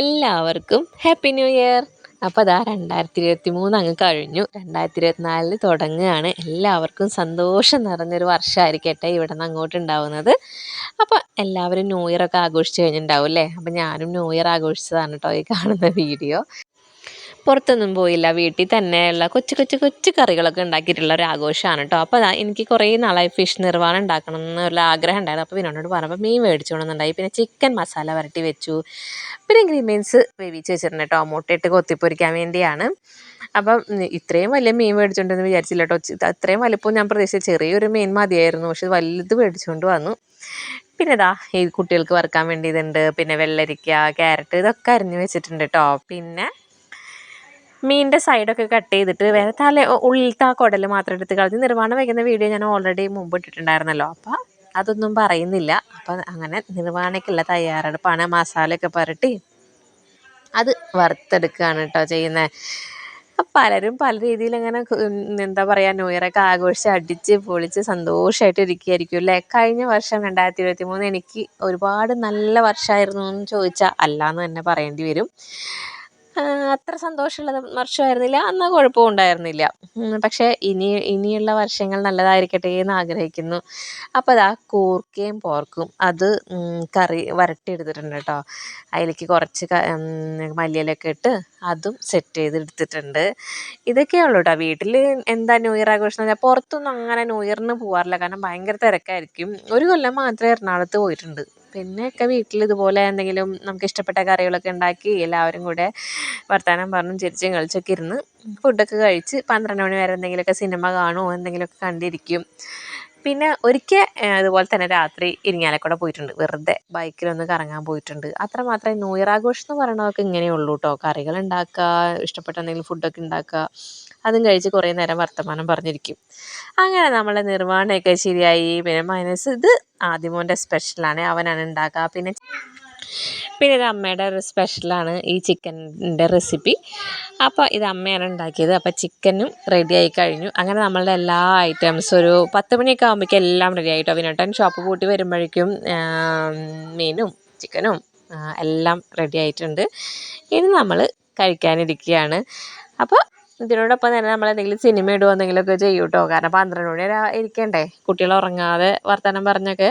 എല്ലാവർക്കും happy new year അപ്പോൾ അതാ രണ്ടായിരത്തി ഇരുപത്തി മൂന്ന് അങ്ങ് കഴിഞ്ഞു. രണ്ടായിരത്തി ഇരുപത്തിനാലിൽ തുടങ്ങുകയാണ്. എല്ലാവർക്കും സന്തോഷം നിറഞ്ഞൊരു വർഷമായിരിക്കട്ടെ ഇവിടെ നിന്ന് അങ്ങോട്ട് ഉണ്ടാവുന്നത്. അപ്പോൾ എല്ലാവരും ന്യൂ ഇയർ ഒക്കെ ആഘോഷിച്ച് കഴിഞ്ഞിട്ടുണ്ടാവും അല്ലേ? അപ്പോൾ ഞാനും ന്യൂ ഇയർ ആഘോഷിച്ചതാണ് കേട്ടോ ഈ കാണുന്ന വീഡിയോ. പുറത്തൊന്നും പോയില്ല. വീട്ടിൽ തന്നെയുള്ള കൊച്ചു കൊച്ചു കൊച്ചു കറികളൊക്കെ ഉണ്ടാക്കിയിട്ടുള്ള ഒരു ആഘോഷമാണ് കേട്ടോ അപ്പോൾ എനിക്ക് കുറേ നാളായി ഫിഷ് നിർവാണം ഉണ്ടാക്കണം എന്നുള്ള ആഗ്രഹം ഉണ്ടായിരുന്നു. അപ്പോൾ വിനോനോട് പറഞ്ഞപ്പോൾ മീൻ മേടിച്ചോണമെന്നുണ്ടായി പിന്നെ ചിക്കൻ മസാല വരട്ടി വെച്ചു. പിന്നെ ഗ്രീൻ ബീൻസ് വേവിച്ച് വെച്ചിട്ടുണ്ട് കേട്ടോ മുട്ടയിട്ട് കൊത്തിപ്പൊരിക്കാൻ വേണ്ടിയാണ്. അപ്പം ഇത്രയും വലിയ മീൻ മേടിച്ചോണ്ടെന്ന് വിചാരിച്ചില്ല കേട്ടോ അത്രയും വലിപ്പം ഞാൻ പ്രതീക്ഷിച്ച ചെറിയൊരു മീൻ മതിയായിരുന്നു. പക്ഷെ വലുത് മേടിച്ചുകൊണ്ട് വന്നു. പിന്നെ ഇതാ ഈ കുട്ടികൾക്ക് വറുക്കാൻ വേണ്ടി ഇതുണ്ട് പിന്നെ വെള്ളരിക്ക ക്യാരറ്റ് ഇതൊക്കെ അരിഞ്ഞു വെച്ചിട്ടുണ്ട് കേട്ടോ പിന്നെ മീനിന്റെ സൈഡൊക്കെ കട്ട് ചെയ്തിട്ട് വേറെ തല ഉള്ളിലത്തെ ആ കുടൽ മാത്രം എടുത്ത് കളഞ്ഞ് നിർവാണം വയ്ക്കുന്ന വീഡിയോ ഞാൻ ഓൾറെഡി മുമ്പ് ഇട്ടിട്ടുണ്ടായിരുന്നല്ലോ. അപ്പോൾ അതൊന്നും പറയുന്നില്ല. അപ്പം അങ്ങനെ നിർവാണയ്ക്കുള്ള തയ്യാറെടുപ്പാണ്. മസാലയൊക്കെ പുരട്ടി അത് വറുത്തെടുക്കുകയാണ് കേട്ടോ ചെയ്യുന്നത് പലരും പല രീതിയിൽ അങ്ങനെ എന്താ പറയുക ന്യൂ ഇയറൊക്കെ ആഘോഷിച്ച് അടിച്ച് പൊളിച്ച് സന്തോഷമായിട്ട് ഇരിക്കുകയായിരിക്കും അല്ലേ കഴിഞ്ഞ വർഷം രണ്ടായിരത്തി ഇരുപത്തി മൂന്ന് എനിക്ക് ഒരുപാട് നല്ല വർഷമായിരുന്നു എന്ന് ചോദിച്ചാൽ അല്ല എന്ന് തന്നെ പറയേണ്ടി വരും. അത്ര സന്തോഷമുള്ള വർഷമായിരുന്നില്ല എന്നാൽ കുഴപ്പവും ഉണ്ടായിരുന്നില്ല. പക്ഷെ ഇനി ഇനിയുള്ള വർഷങ്ങൾ നല്ലതായിരിക്കട്ടെ എന്ന് ആഗ്രഹിക്കുന്നു. അപ്പോൾ അതാ കൂർക്കയും പോർക്കും. അത് കറി വരട്ടിയെടുത്തിട്ടുണ്ട് കേട്ടോ. അതിലേക്ക് കുറച്ച് മല്ലിയിലൊക്കെ ഇട്ട് അതും സെറ്റ് ചെയ്ത് എടുത്തിട്ടുണ്ട് ഇതൊക്കെയേ ഉള്ളൂ കേട്ടോ. വീട്ടിൽ എന്താ ന്യൂ ഇയർ ആഘോഷം പുറത്തൊന്നും അങ്ങനെ ന്യൂ ഇയറിന് പോകാറില്ല കാരണം ഭയങ്കര തിരക്കായിരിക്കും. ഒരു കൊല്ലം മാത്രമേ എറണാകുളത്ത് പോയിട്ടുണ്ട്. പിന്നെയൊക്കെ വീട്ടിൽ ഇതുപോലെ എന്തെങ്കിലും നമുക്ക് ഇഷ്ടപ്പെട്ട കറികളൊക്കെ ഉണ്ടാക്കി എല്ലാവരും കൂടെ വർത്തമാനം പറഞ്ഞും ചിരിച്ചും കളിച്ചൊക്കെ ഇരുന്ന് ഫുഡൊക്കെ കഴിച്ച് പന്ത്രണ്ട് മണി വരെ എന്തെങ്കിലുമൊക്കെ സിനിമ കാണുമോ എന്തെങ്കിലുമൊക്കെ കണ്ടിരിക്കും. പിന്നെ ഒരിക്കൽ അതുപോലെ തന്നെ രാത്രി ഇരിങ്ങാലക്കുട പോയിട്ടുണ്ട്. വെറുതെ ബൈക്കിലൊന്ന് കറങ്ങാൻ പോയിട്ടുണ്ട്. അത്രമാത്രമേ ന്യൂ എന്ന് പറയണതൊക്കെ ഇങ്ങനെയുള്ളൂ കേട്ടോ കറികൾ ഉണ്ടാക്കുക ഇഷ്ടപ്പെട്ട എന്തെങ്കിലും ഫുഡൊക്കെ ഉണ്ടാക്കുക. അതും കഴിച്ച് കുറേ നേരം വർത്തമാനം പറഞ്ഞിരിക്കും. അങ്ങനെ നമ്മളെ നിർവഹണമൊക്കെ ശരിയായി. പിന്നെ മൈനസ് ഇത് ആദ്യമോന്റെ സ്പെഷ്യലാണ് അവനാണ് ഉണ്ടാക്കുക. പിന്നെ പിന്നെ ഇത് അമ്മയുടെ ഒരു സ്പെഷ്യലാണ് ഈ ചിക്കന്റെ റെസിപ്പി അപ്പോൾ ഇത് അമ്മയാണ് ഉണ്ടാക്കിയത്. അപ്പോൾ ചിക്കനും റെഡി ആയി കഴിഞ്ഞു. അങ്ങനെ നമ്മളുടെ എല്ലാ ഐറ്റംസ് ഒരു പത്ത് മണിയൊക്കെ ആകുമ്പോഴേക്കും എല്ലാം റെഡി ആയിട്ടോ? വിനോട്ടൻ ഷോപ്പ് പൂട്ടി വരുമ്പോഴേക്കും മീനും ചിക്കനും എല്ലാം റെഡി ആയിട്ടുണ്ട്. ഇനി നമ്മൾ കഴിക്കാനിരിക്കുകയാണ്. അപ്പോൾ ഇതിനോടൊപ്പം തന്നെ നമ്മൾ എന്തെങ്കിലും സിനിമ ഇടുകയോ എന്തെങ്കിലുമൊക്കെ ചെയ്യും കേട്ടോ കാരണം പന്ത്രണ്ട് മണി വരെ ഇരിക്കണ്ടേ. കുട്ടികൾ ഉറങ്ങാതെ വർത്തമാനം പറഞ്ഞൊക്കെ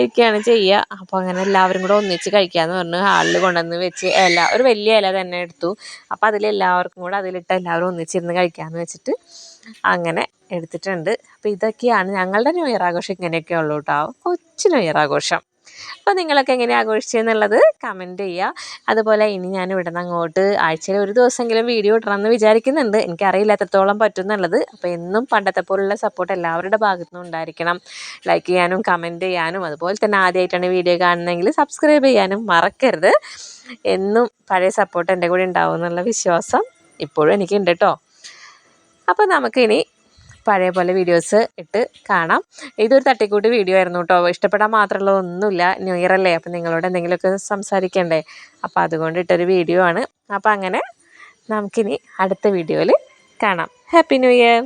ഇരിക്കുകയാണ് ചെയ്യുക അപ്പോൾ അങ്ങനെ എല്ലാവരും കൂടെ ഒന്നിച്ച് കഴിക്കാമെന്ന് പറഞ്ഞ് ഹാളിൽ കൊണ്ടുവന്ന് വെച്ച് ഇല ഒരു വലിയ ഇല തന്നെ എടുത്തു. അപ്പോൾ അതിൽ എല്ലാവർക്കും കൂടെ അതിലിട്ട് എല്ലാവരും ഒന്നിച്ചിരുന്ന് കഴിക്കാമെന്ന് വെച്ചിട്ട് അങ്ങനെ എടുത്തിട്ടുണ്ട്. അപ്പോൾ ഇതൊക്കെയാണ് ഞങ്ങളുടെ ന്യൂ ഇയർ ആഘോഷം ഇങ്ങനെയൊക്കെ ഉള്ളൂ കേട്ടോ കൊച്ചു ന്യൂ ഇയർ ആഘോഷം. അപ്പോൾ നിങ്ങളൊക്കെ എങ്ങനെയാണ് ആഘോഷിച്ചതെന്നുള്ളത് കമന്റ് ചെയ്യുക അതുപോലെ ഇനി ഞാൻ ഇവിടെ നിന്ന് അങ്ങോട്ട് ആഴ്ചയിൽ ഒരു ദിവസമെങ്കിലും വീഡിയോ ഇടണമെന്ന് വിചാരിക്കുന്നുണ്ട്. എനിക്കറിയില്ല എത്രത്തോളം പറ്റുന്നുള്ളത്. അപ്പോൾ എന്നും പണ്ടത്തെ പോലുള്ള സപ്പോർട്ട് എല്ലാവരുടെ ഭാഗത്തു നിന്നും ഉണ്ടായിരിക്കണം. ലൈക്ക് ചെയ്യാനും കമന്റ് ചെയ്യാനും. അതുപോലെ തന്നെ ആദ്യമായിട്ടാണ് വീഡിയോ കാണുന്നതെങ്കിൽ സബ്സ്ക്രൈബ് ചെയ്യാനും മറക്കരുത്. എന്നും പഴയ സപ്പോർട്ട് എന്റെ കൂടെ ഉണ്ടാവും എന്നുള്ള വിശ്വാസം ഇപ്പോഴും എനിക്കുണ്ട് കേട്ടോ അപ്പോൾ നമുക്കിനി പഴയ പോലെ വീഡിയോസ് ഇട്ട് കാണാം. ഇതൊരു തട്ടിക്കൂട്ട് വീഡിയോ ആയിരുന്നു കേട്ടോ ഇഷ്ടപ്പെടാൻ മാത്രമുള്ള ഒന്നുമില്ല ന്യൂ ഇയർ അല്ലേ? അപ്പം നിങ്ങളോട് എന്തെങ്കിലുമൊക്കെ സംസാരിക്കണ്ടേ? അപ്പോൾ അതുകൊണ്ട് ഇട്ടൊരു വീഡിയോ ആണ്. അപ്പോൾ അങ്ങനെ നമുക്കിനി അടുത്ത വീഡിയോയിൽ കാണാം. Happy new year